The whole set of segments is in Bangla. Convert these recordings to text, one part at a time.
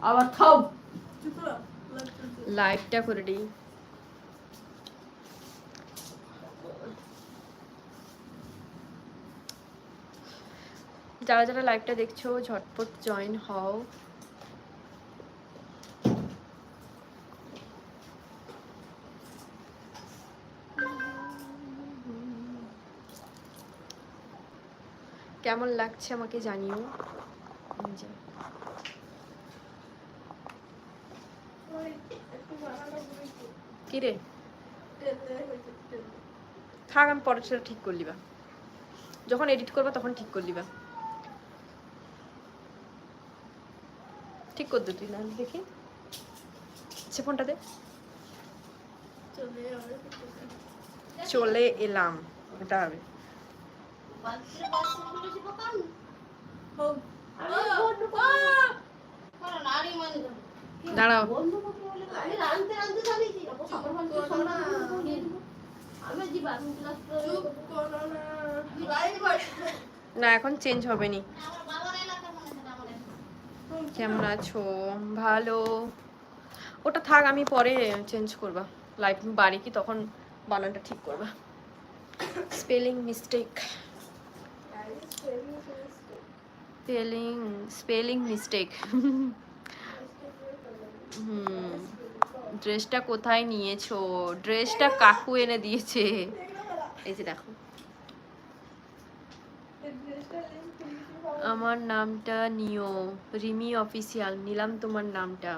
আবার চলছে লাইভটা করে দিই। যারা যারা লাইভটা দেখছ, ঝটপট জয়েন হও। কেমন লাগছে আমাকে জানিও। এই যে, ওই একটু বানানো হয়েছে কি রে তেলে হয়েছে তেলে থাক আমি পরে সেটা ঠিক করলি বা যখন এডিট করবা তখন ঠিক করলি বা ঠিক করতে তুই না দেখি সে ফোনটা দে চলে এলাম ওটা হবে হোক দাঁড়াও। না, এখন চেঞ্জ হবে নি কেমন আছো? ভালো। ওটা থাক, আমি পরে চেঞ্জ করবা। লাইফ বাড়ি কি তখন বানানটা ঠিক করবা। Spelling mistake spelling spelling mistake hmm. ড্রেসটা কোথায় নিয়েছো? ড্রেসটা কাকু এনে দিয়েছে। এই যে দেখো। আমার নামটা নিও। রিমি অফিসিয়াল। নিলাম তোমার নামটা।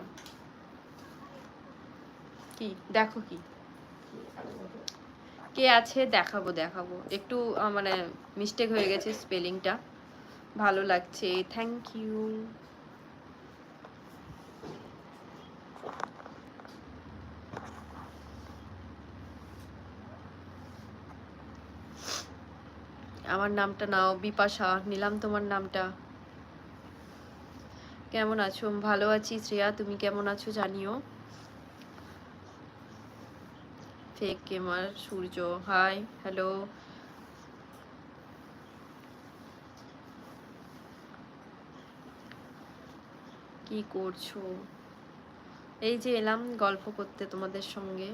কি? দেখো কি? কে আছে? দেখাবো দেখাবো। একটু মানে মিস্টেক হয়ে গেছে স্পেলিংটা ভালো লাগছে। থ্যাংক ইউ আমার নামটা নাও, বিপাশা, নিলাম তোমার নামটা। কেমন আছো? ভালো আছি শ্রেয়া, তুমি কেমন আছো জানিও। Fake gamer Surya hi hello কি করছ? এই যে এলাম গল্প করতে তোমাদের সঙ্গে।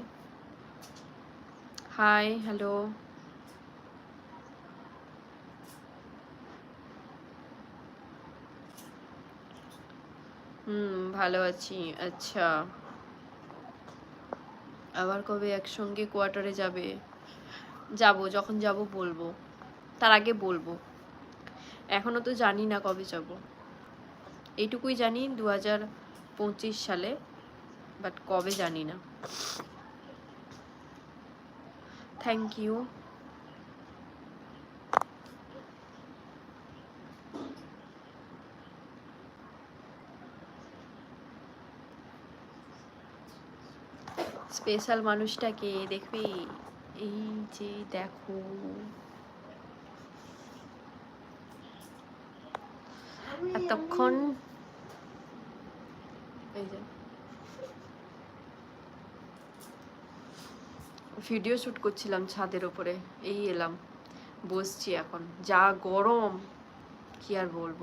হাই হ্যালো হুম, ভালো আছি আচ্ছা। আবার কবে একসঙ্গে কোয়ার্টারে যাবে? যাব, যখন যাব বলব। তার আগে বলব। এখনও তো জানি না কবে যাব। এইটুকুই জানি দু হাজার পঁচিশ সালে, বাট কবে জানি না। থ্যাংক ইউ স্পেশাল মানুষটাকে দেখবি এই যে দেখো। এতক্ষণ ভিডিও শুট করছিলাম ছাদের ওপরে, এই এলাম, বসছি এখন। যা গরম, কি আর বলব?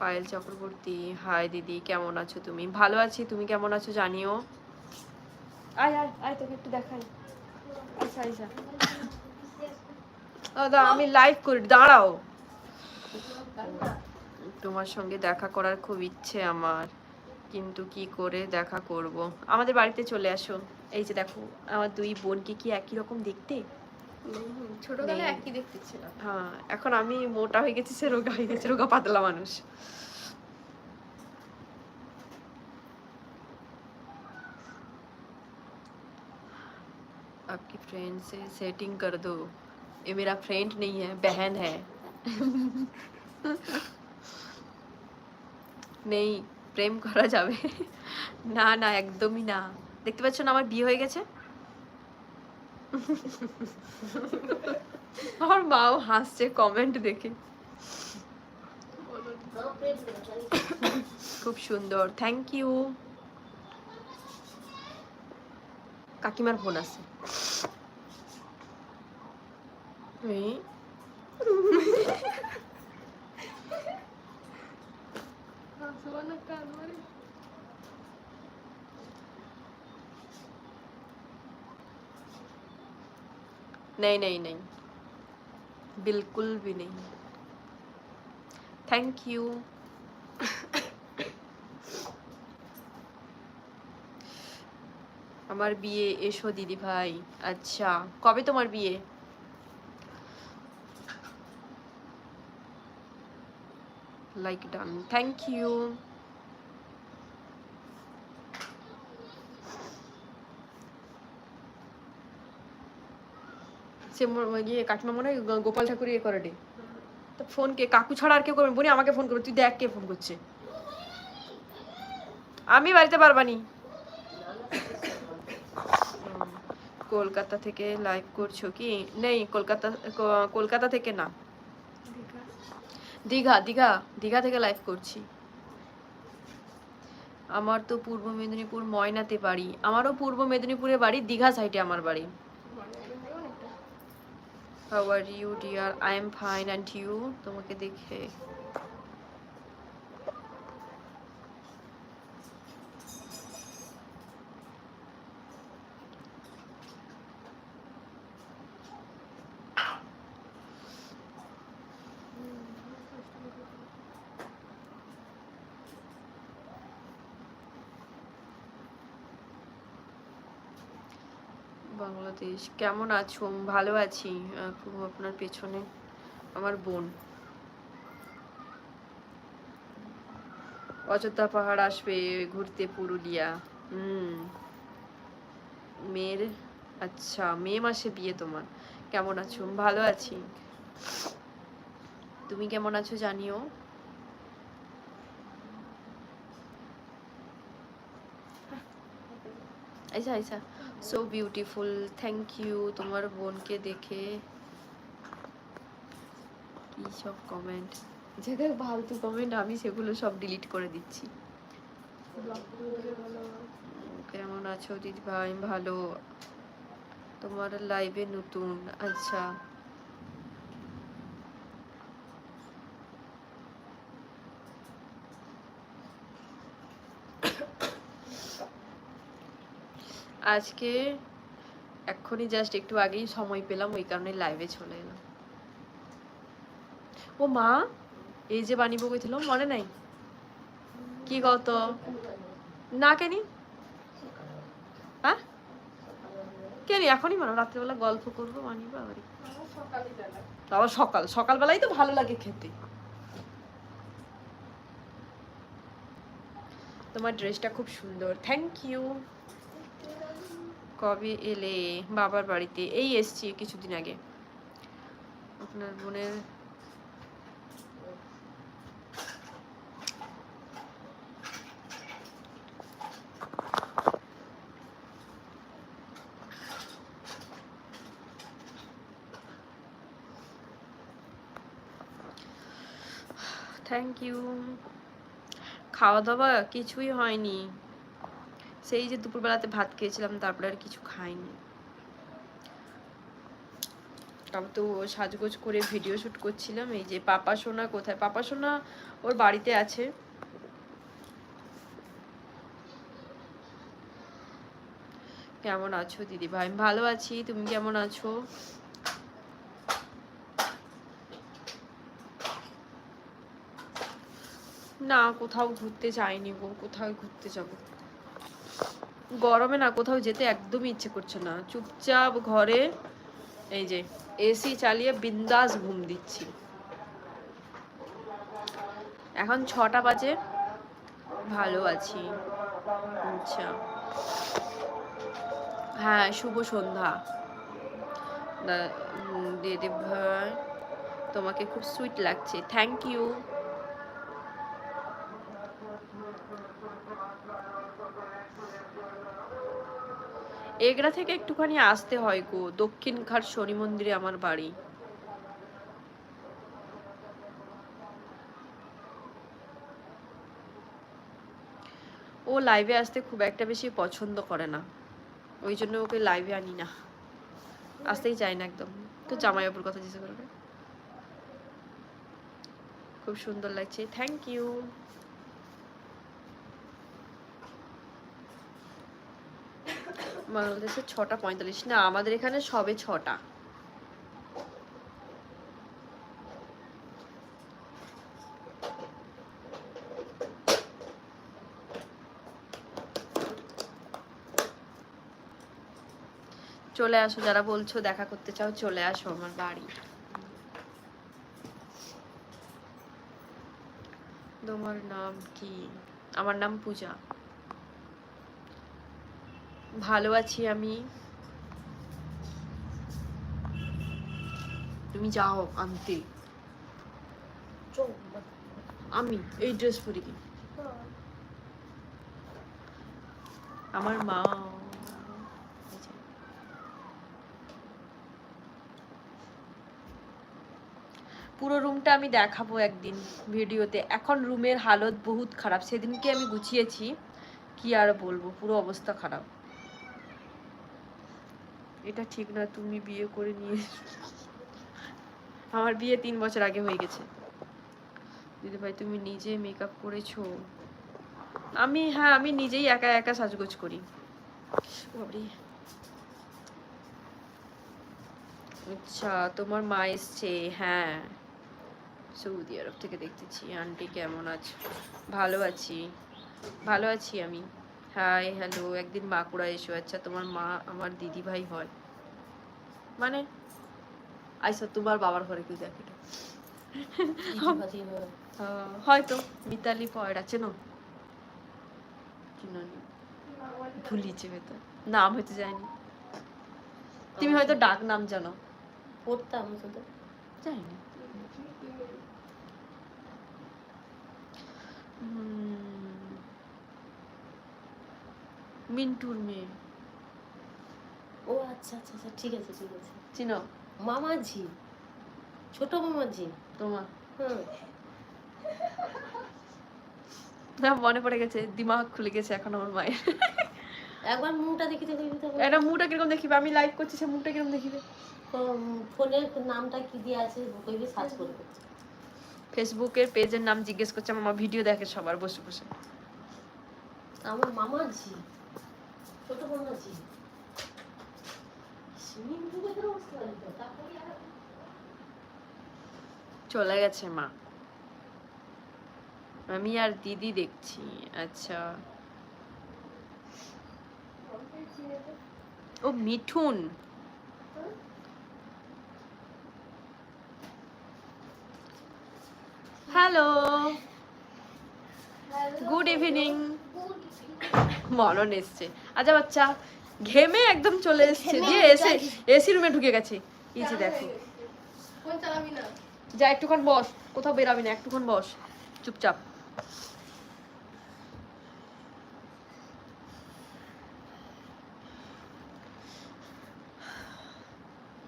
পায়েল চক্রবর্তী, হাই দিদি, কেমন আছো তুমি? ভালো আছি, তুমি কেমন আছো জানিও? আয় আয় আয় তোকে একটু দেখাই। আচ্ছা আচ্ছা দাদা আমি লাইভ করি দাঁড়াও। তোমার সঙ্গে দেখা করার খুব ইচ্ছে আমার কিন্তু কি করে দেখা করব? আমাদের বাড়িতে চলে আসো। এই যে দেখো আমার দুই বোনকে কি একই রকম দেখতে? ছোটবেলায় একই দেখতে ছিল হ্যাঁ এখন আমি মোটা হয়ে গেছি সে রোগা হয়ে গেছে রোগা পাতলা মানুষ। फ्रेंड से सेटिंग कर दो ये मेरा फ्रेंड नहीं है बहन है নেই প্রেম করা যাবে না না একদমই না দেখতে পাচ্ছ না আমার বিয়ে হয়ে গেছে আমার মাও হাসছে কমেন্ট দেখে খুব সুন্দর থ্যাংক ইউ কাকিমার ফোন আছে এই सोना कान मारे नहीं नहीं नहीं बिल्कुल भी नहीं थैंक यू আমার বিয়ে এসো দিদি ভাই আচ্ছা কবে তোমার বিয়ে ডান থ্যাংক ইউ সে ইয়ে গোপাল ঠাকুর ইয়ে করে রে। তো ফোন কে কাকু ছাড়া আর কেউ করবে বলি আমাকে ফোন করবে। তুই দেখ কে ফোন করছে। আমি বাড়িতে পারবানি কলকাতা থেকে লাইভ করছ কি? নেই, কলকাতা কলকাতা থেকে না। দীঘা দীঘা দীঘা থেকে লাইভ করছি। আমার তো পূর্ব মেদিনীপুর ময়নাতে বাড়ি। আমারও পূর্ব মেদিনীপুরে বাড়ি, দীঘা সাইডে আমার বাড়ি। How are you dear I am fine and you তোমাকে দেখে বাংলাদেশ কেমন আছো? ভালো আছি। খুব আপনার পেছনে আমার বোন। অযোধ্যা পাহাড় আসবে ঘুরতে পুরুলিয়া। হুম। মেয়ের আচ্ছা মে মাসে বিয়ে তোমার। কেমন আছো? ভালো আছি। তুমি কেমন আছো জানিও? আচ্ছা আচ্ছা। সো বিউটিফুল থ্যাংক ইউ তোমার বোনকে দেখে। কি সব কমেন্ট যেটা ফালতু কমেন্ট আমি সেগুলো সব ডিলিট করে দিচ্ছি। কেমন আছো দিদি ভাই ভালো। তোমার লাইভে নতুন। আচ্ছা। আজকে এক্ষুনি জাস্ট একটু আগেই সময় পেলাম, ওই কারণে লাইভে চলে এলাম। ও মা, এই যে বানিব কইছিল মনে নাই? কি কত না কেনি? হ্যাঁ? কেনি, এখনই মানে রাত্রেবেলা গল্প করব বানিব আবার সকাল। সকালবেলাই তো ভালো লাগে খেতে। তোমার ড্রেসটা খুব সুন্দর। থ্যাংক ইউ কবে এলে বাবার বাড়িতে? এই এসছি কিছুদিন আগে। আপনার বোনের থ্যাংক ইউ খাওয়া দাওয়া কিছুই হয়নি। সেই যে দুপুরবেলাতে ভাত খেয়েছিলাম, তারপরে আর কিছু খাইনি। আমি তো সাজগোজ করে ভিডিও শুট করছিলাম, এই যে পাপা সোনা কোথায়? পাপা সোনা ওর বাড়িতে আছে। কেমন আছো দিদি ভাই? ভালো আছি, তুমি কেমন আছো? না, কোথাও ঘুরতে যাইনি গো কোথাও ঘুরতে যাব? গরমে না কোথাও যেতে একদমই ইচ্ছে করছে না। চুপচাপ ঘরে এই যে এসি চালিয়ে বিন্দাস ঘুম দিচ্ছি। এখন ছটা বাজে ভালো আছি। আচ্ছা। হ্যাঁ শুভ সন্ধ্যা। দা- উম, দিদি ভাই তোমাকে খুব সুইট লাগছে। থ্যাংক ইউ এগরা থেকে একটুখানি আসতে হয় গো। দক্ষিণ ঘাট শনি মন্দিরে আমার বাড়ি। ও লাইভে আসতে খুব একটা বেশি পছন্দ করে না। ওই জন্য ওকে লাইভে আনি না। আসতেই চায় না একদম। তো জামাইবাবুর কথা জিজ্ঞেস করবে। খুব সুন্দর লাগছে। থ্যাংক ইউ বাংলাদেশে ছটা পঁয়তাল্লিশ। না, আমাদের এখানে সবে ছটা। চলে আসো, যারা বলছো দেখা করতে চাও, চলে আসো আমার বাড়ি। তোমার নাম কি? আমার নাম পূজা। ভালো আছি আমি। তুমি যাও আনতে আমি এই ড্রেস পরে। কি আমার মা। পুরো রুমটা আমি দেখাবো একদিন ভিডিওতে। এখন রুমের হালত বহুত খারাপ। সেদিনকে আমি গুছিয়েছি। কি আর বলব? পুরো অবস্থা খারাপ। এটা ঠিক না, তুমি বিয়ে করে নিয়ে আমার বিয়ে তিন বছর আগে হয়ে গেছে। দিদি ভাই তুমি নিজে মেকআপ করেছ। আমি হ্যাঁ আমি নিজেই একা একা সাজগোজ করি। আচ্ছা তোমার মা এসছে হ্যাঁ। সৌদি আরব থেকে দেখতেছি। আন্টি কেমন আছো? ভালো আছি। ভালো আছি আমি। হাই হ্যালো একদিন বাঁকুড়া এসো। আচ্ছা তোমার মা আমার দিদি ভাই হয়। মানে আইসো তোমার বাবার ঘরে কেউ দেখে না। হয়তো। মিতালি পয়রা চেনো ভুলিছে হয়তো নাম হয়তো জানি তুমি হয়তো ডাক নাম জানো। পড়তাম জানি না। হুম। মিন্টুর মেয়ে। ও আচ্ছা আচ্ছা আচ্ছা ঠিক আছে ঠিক আছে। চিনো? মামাজি ছোট মামাজি তোমার? হুম। না মনে পড়ে গেছে দিমাগ খুলে গেছে এখন আমার মায়ের। একবার মুখটা দেখি দেখি তো এটা মুখটা কীরকম দেখিবে? আমি লাইভ করছি সে মুখটা কীরকম দেখিবে? ফোনের নামটা কি দিয়ে আছে কইবি সার্চ করে ফেসবুকের পেজের নাম জিজ্ঞেস করছে আমার ভিডিও দেখে সবার বসে বসে। আমার মামাজি ছোট চলে গেছে মা আমি আর দিদি দেখছি আচ্ছা ও মিঠুন হ্যালো গুড ইভিনিং মরণ এসছে। আচ্ছা বাচ্চা ঘেমে একদম চলে এসছে। দিয়ে এসে এসি রুমে ঢুকে গেছে। যে দেখো। যা একটুক্ষণ বস। কোথাও বেরাবি না একটুক্ষণ বস। চুপচাপ।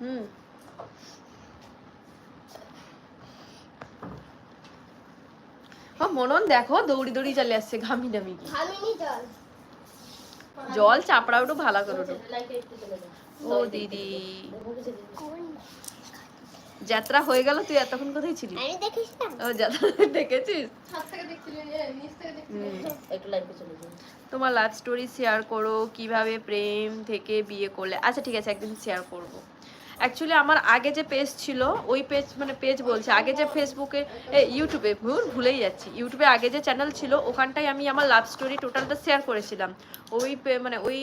হুম। মনন দেখো দৌড়ি দৌড়ি চলে আসছে ঘামি নামি জল। জল চাপড়া একটু ভালো করে ও দিদি। যাত্রা হয়ে গেল তুই এতক্ষণ কোথায় ছিলি? ও যাত্রা দেখেছিস? তোমার লাভ স্টোরি শেয়ার করো কীভাবে প্রেম থেকে বিয়ে করলে। আচ্ছা ঠিক আছে একদিন শেয়ার করব। অ্যাকচুয়ালি আমার আগে যে পেজ ছিল, ওই পেজ মানে পেজ বলছে, আগে যে ফেসবুকে ইউটিউবে ভুল, ভুলেই যাচ্ছি। ইউটিউবে আগে যে চ্যানেল ছিল, ওখানটায় আমি আমার লাভ স্টোরি টোটালটা শেয়ার করেছিলাম। ওই মানে ওই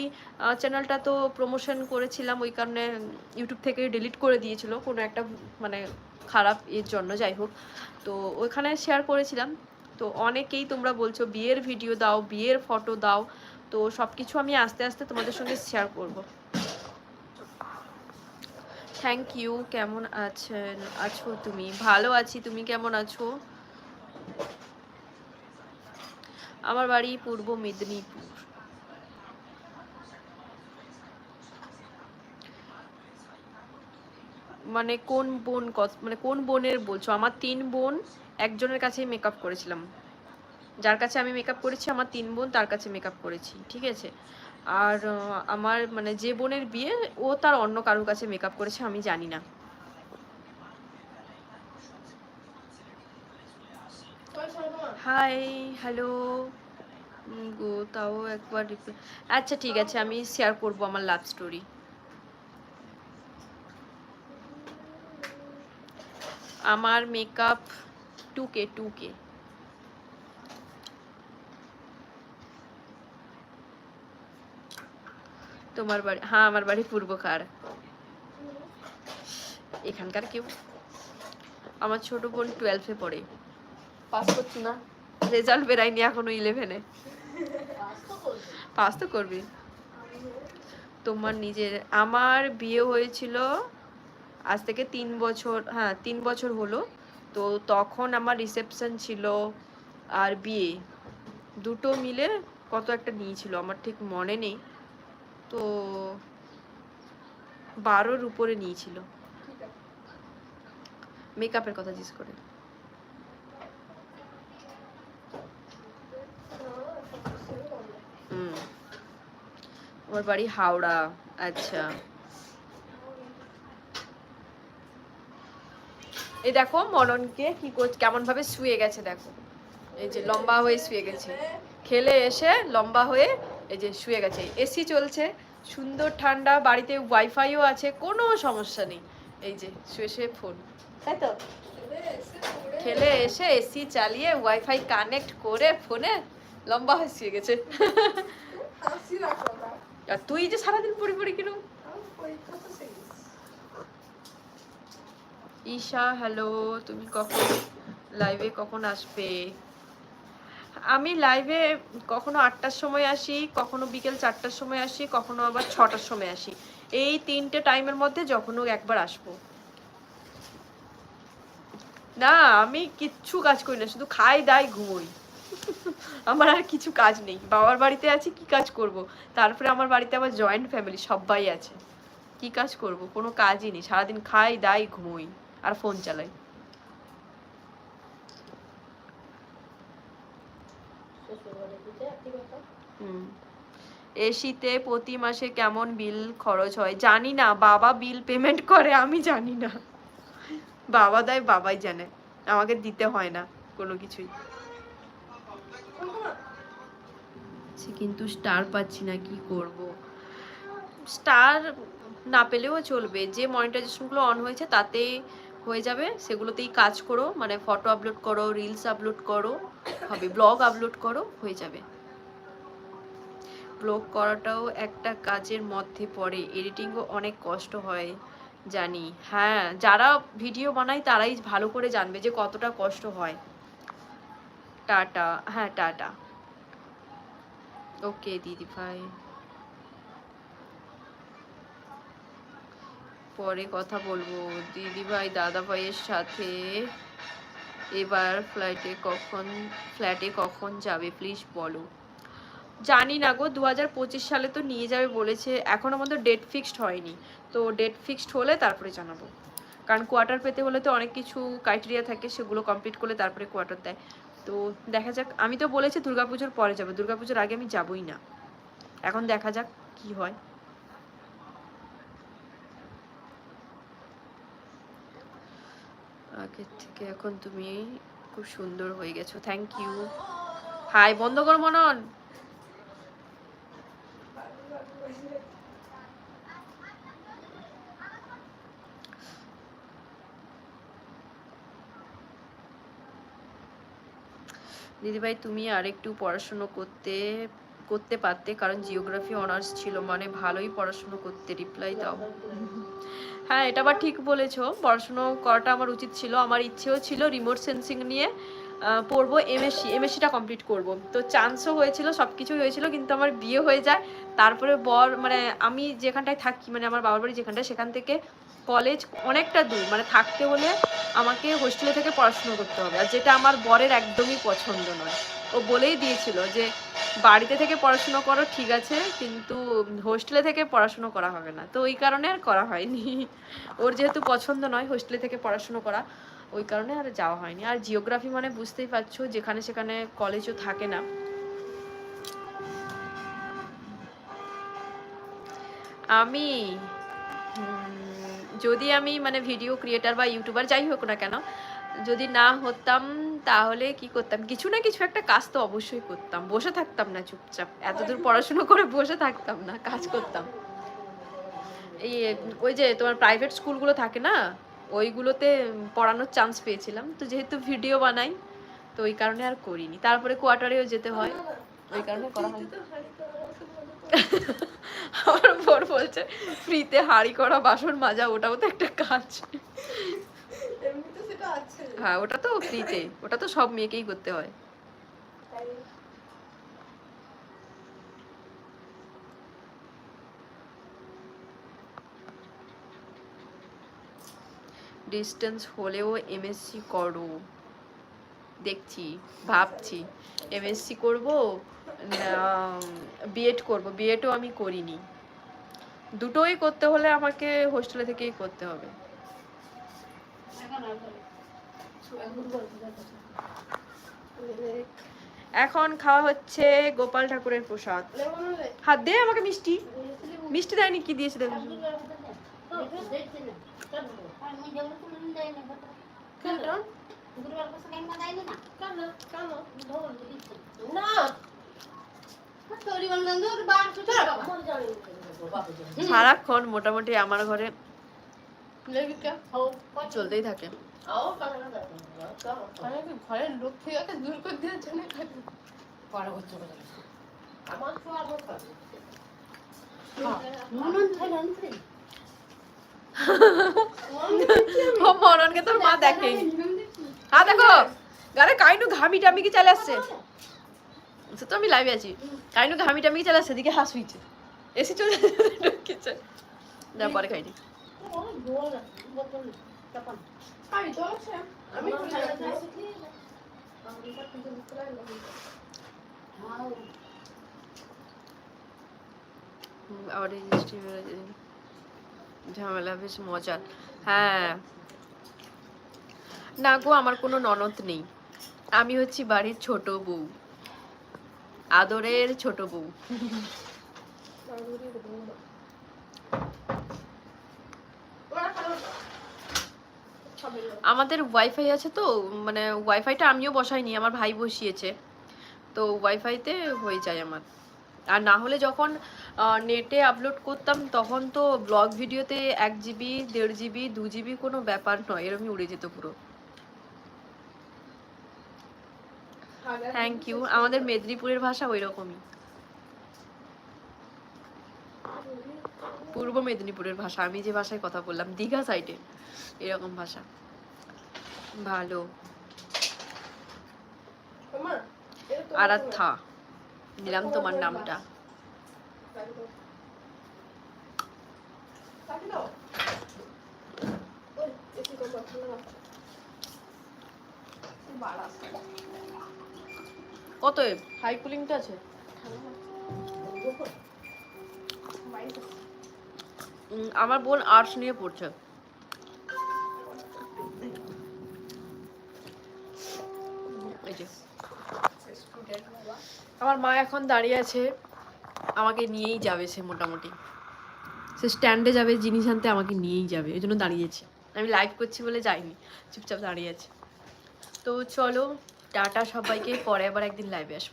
চ্যানেলটা তো প্রমোশন করেছিলাম, ওই কারণে ইউটিউব থেকে ডিলিট করে দিয়েছিল, কোনো একটা মানে খারাপ এর জন্য, যাই হোক। তো ওইখানে শেয়ার করেছিলাম। তো অনেকেই তোমরা বলছো, বিয়ের ভিডিও দাও, বিয়ের ফটো দাও, তো সব কিছু আমি আস্তে আস্তে তোমাদের সঙ্গে শেয়ার করব। থ্যাংক ইউ কেমন আছেন? আছো তুমি? ভালো আছি। তুমি কেমন আছো? আমার বাড়ি পূর্ব মেদিনীপুর। মানে কোন বোন মানে কোন বোনের বলছো? আমার তিন বোন, একজনের কাছেই মেকআপ করেছিলাম। যার কাছে আমি মেকআপ করেছি, আমার তিন বোন, তার কাছে মেকআপ করেছি। ঠিক আছে? আর আমার মানে যে বোনের বিয়ে, ও তার অন্য কারোর কাছে মেকআপ করেছে, আমি জানি না। হাই হ্যালো গো, তাও একবার আচ্ছা ঠিক আছে, আমি শেয়ার করব আমার লাভ স্টোরি আমার makeup two K two K তোমার বাড়ি হ্যাঁ আমার বাড়ি পূর্বকার এখানকার কেউ? আমার ছোট বোন টুয়েলভে পড়ে। পাস করছি না? রেজাল্ট বেরায়নি এখনও ইলেভেনে পাস তো করবি। তোমার নিজের, আমার বিয়ে হয়েছিল আজ থেকে তিন বছর হ্যাঁ তিন বছর হলো। তো তখন আমার রিসেপশন ছিল আর বিয়ে। দুটো মিলে কত একটা নিয়েছিল, আমার ঠিক মনে নেই। তো বারোর উপরে নিয়েছিল। মেকআপের কথা জিজ্ঞেস করে। হুম। বাড়ি হাওড়া আচ্ছা। এই দেখো মননকে কি করছে কেমন ভাবে শুয়ে গেছে দেখো। এই যে লম্বা হয়ে শুয়ে গেছে। খেলে এসে লম্বা হয়ে এই যে শুয়ে গেছে। এসি চলছে, সুন্দর ঠান্ডা, বাড়িতে ওয়াইফাইও আছে, কোনো সমস্যা নেই। এই যে শুয়ে শুয়ে ফোন তাই তো? খেলে এসে এসি চালিয়ে ওয়াইফাই কানেক্ট করে ফোনে লম্বা হয়ে শুয়ে গেছে। আর তুই যে সারাদিন পড়ি পড়ি শেষ ঈশা হ্যালো তুমি কখন লাইভে কখন আসবে? আমি লাইভে কখনো আটটার সময় আসি, কখনো বিকেল চারটার সময় আসি, কখনো আবার ছটার সময় আসি। এই তিনটে টাইমের মধ্যে যখনও একবার আসব। না, আমি কিচ্ছু কাজ করি না, শুধু খাই, দাই, ঘুমোই। আমার আর কিছু কাজ নেই। বাবার বাড়িতে আছি, কি কাজ করব? তারপরে আমার বাড়িতে আবার জয়েন্ট ফ্যামিলি সবাই আছে। কি কাজ করব? কোনো কাজই নেই। সারাদিন খাই, দাই, ঘুমোই, আর ফোন চালাই শ্বশুরবাড়ি দিতে একটি ব্যাপার হুম এসিতে প্রতি মাসে কেমন বিল খরচ হয়? জানি না। বাবা বিল পেমেন্ট করে, আমি জানি না। বাবা দেয়, বাবাই জানে। আমাকে দিতে হয় না কোনো কিছুই। সে কিন্তু স্টার পাচ্ছি না, কি করব? স্টার না পেলেও চলবে। যে মনিটাইজেশনগুলো অন হয়েছে তাতে হয়ে যাবে। সেগুলোতেই কাজ করো। মানে ফটো আপলোড করো রিলস আপলোড করো, হবে ব্লগ আপলোড করো, হয়ে যাবে। ব্লগ করাটাও একটা কাজের মধ্যে পড়ে। এডিটিংও অনেক কষ্ট হয়, জানি। হ্যাঁ যারা ভিডিও বানায় তারাই ভালো করে জানবে যে কতটা কষ্ট হয়। টাটা। হ্যাঁ টাটা। ওকে, দিদি ভাই। পরে কথা বলব। দিদি ভাই, দাদা ভাইয়ের সাথে এবার ফ্লাইটে কখন ফ্ল্যাটে কখন যাবে? প্লিজ বলো। জানি না গো দু হাজার পঁচিশ সালে তো নিয়ে যাবে বলেছে, এখন আমাদের ডেট ফিক্সড হয়নি। তো ডেট ফিক্সড হলে তারপরে জানাব। কারণ কোয়ার্টার পেতে হলে তো অনেক কিছু ক্রাইটেরিয়া থাকে, সেগুলো কমপ্লিট করলে তারপরে কোয়ার্টার দেয়। তো দেখা যাক, আমি তো বলেছি দুর্গাপুজোর পরে যাব, দুর্গাপুজোর আগে আমি যাবই না। এখন দেখা যাক কি হয়। আগের থেকে এখন তুমি খুব সুন্দর হয়ে গেছো থ্যাংক ইউ হাই, বন্ধ কর মনন। দিদিভাই, তুমি আরেকটু পড়াশুনো করতে করতে পারতে, কারণ জিওগ্রাফি অনার্স ছিল মানে ভালোই পড়াশুনো করতে রিপ্লাই দাও। হ্যাঁ এটা আবার ঠিক বলেছ। পড়াশুনো করাটা আমার উচিত ছিল। আমার ইচ্ছেও ছিল রিমোট সেন্সিং নিয়ে। পড়ব এমএসসি এমএসসিটা কমপ্লিট করব। তো চান্সও হয়েছিল সব কিছুই হয়েছিল, কিন্তু আমার বিয়ে হয়ে যায়। তারপরে বর মানে আমি যেখানটায় থাকি মানে আমার বাবার বাড়ি যেখানটায়, সেখান থেকে কলেজ অনেকটা দূর মানে থাকতে হলে আমাকে হোস্টেলে থেকে পড়াশুনো করতে হবে। আর যেটা আমার বরের একদমই পছন্দ নয়। ও বলেই দিয়েছিল যে, বাড়িতে থেকে পড়াশুনো করো, ঠিক আছে, কিন্তু হোস্টেলে থেকে পড়াশুনো করা হবে না। তো ওই কারণে আর করা হয়নি। ওর যেহেতু পছন্দ নয় হোস্টেলে থেকে পড়াশুনো করা। ওই কারণে আর যাওয়া হয়নি। আর জিওগ্রাফি মানে বুঝতেই পারছ যেখানে সেখানে কলেজও থাকে না। আমি যদি আমি মানে ভিডিও ক্রিয়েটার বা ইউটিউবার যাই হোক না কেন যদি না হতাম তাহলে কি করতাম? কিছু না কিছু একটা কাজ তো অবশ্যই করতাম। বসে থাকতাম না চুপচাপ। এতদূর পড়াশুনো করে বসে থাকতাম না কাজ করতাম। এই ওই যে তোমার প্রাইভেট স্কুলগুলো থাকে না? ওইগুলোতে পড়ানোর চান্স পেয়েছিলাম। তো যেহেতু ভিডিও বানাই তো ওই কারণে আর করিনি। তারপরে কোয়ার্টারেও যেতে হয়। ওই কারণে করা হয় আমার বোর বলছে ফ্রিতে হাঁড়ি করা বাসন মাজা ওটাও তো একটা কাজ। হ্যাঁ ওটা তো ফ্রিতে ওটা তো সব মেয়েকেই করতে হয়। ডিস্টেন্স হলেও এমএসসি করো। দেখছি, ভাবছি। এমএসসি করব বিএড করব। বিএডও আমি করিনি। দুটোই করতে হলে আমাকে হোস্টেলে থেকেই করতে হবে। এখন খাওয়া হচ্ছে গোপাল ঠাকুরের প্রসাদ। হাত দে আমাকে মিষ্টি। মিষ্টি দেয়নি, কি দিয়েছে দেখো। কেন না সারাক্ষণ মোটামুটি আমার ঘরে চলতেই থাকে ঘরের লোক থেকে দূর করে দিয়ে জানি ও মরণকে তোর মা দেখে। হ্যাঁ দেখো। গারে কাইনু ঘামি টামি কি চলে আসছে। সে তো আমি লাইভে আছি। কাইনু ঘামি টামি কি চলে আসছে দিকে হাস হইছে। এসি চলে ঢুকিছে। যা, পরে খাইনি আবার রেজিস্ট্রি ঝামেলা বেশ মজার। হ্যাঁ। না গো, আমার কোনো ননদ নেই। আমি হচ্ছি বাড়ির ছোট বউ। আদরের ছোট বউ। আমাদের ওয়াইফাই আছে তো মানে ওয়াইফাইটা আমিও বসাইনি, আমার ভাই বসিয়েছে। তো ওয়াইফাইতে হয়ে যায় আমার। আর না হলে যখন নেটে আপলোড করতাম তখন তো ব্লগ ভিডিওতে এক জিবি দেড় জিবি দু জিবি কোনো ব্যাপার নয় এরমই উড়ে যেত পুরো। থ্যাংক ইউ আমাদের মেদিনীপুরের ভাষা ওই রকমই পূর্ব মেদিনীপুরের ভাষা আমি যে ভাষায় কথা বললাম দীঘা সাইডে এরকম ভাষা। ভালো। আরাধ্যা নিলাম তোমার নামটা। কত হাই কুলিংটা আছে? আমার বোন আর্টস নিয়ে পড়ছে। আমার মা এখন দাঁড়িয়ে আছে। আমাকে নিয়েই যাবে সে মোটামুটি। সে স্ট্যান্ডে যাবে, জিনিস আনতে আমাকে নিয়েই যাবে ওই জন্য দাঁড়িয়েছি আমি লাইভ করছি বলে যাইনি, চুপচাপ দাঁড়িয়ে আছি। তো চলো, টাটা সবাইকে, পরে আবার একদিন লাইভে আসব।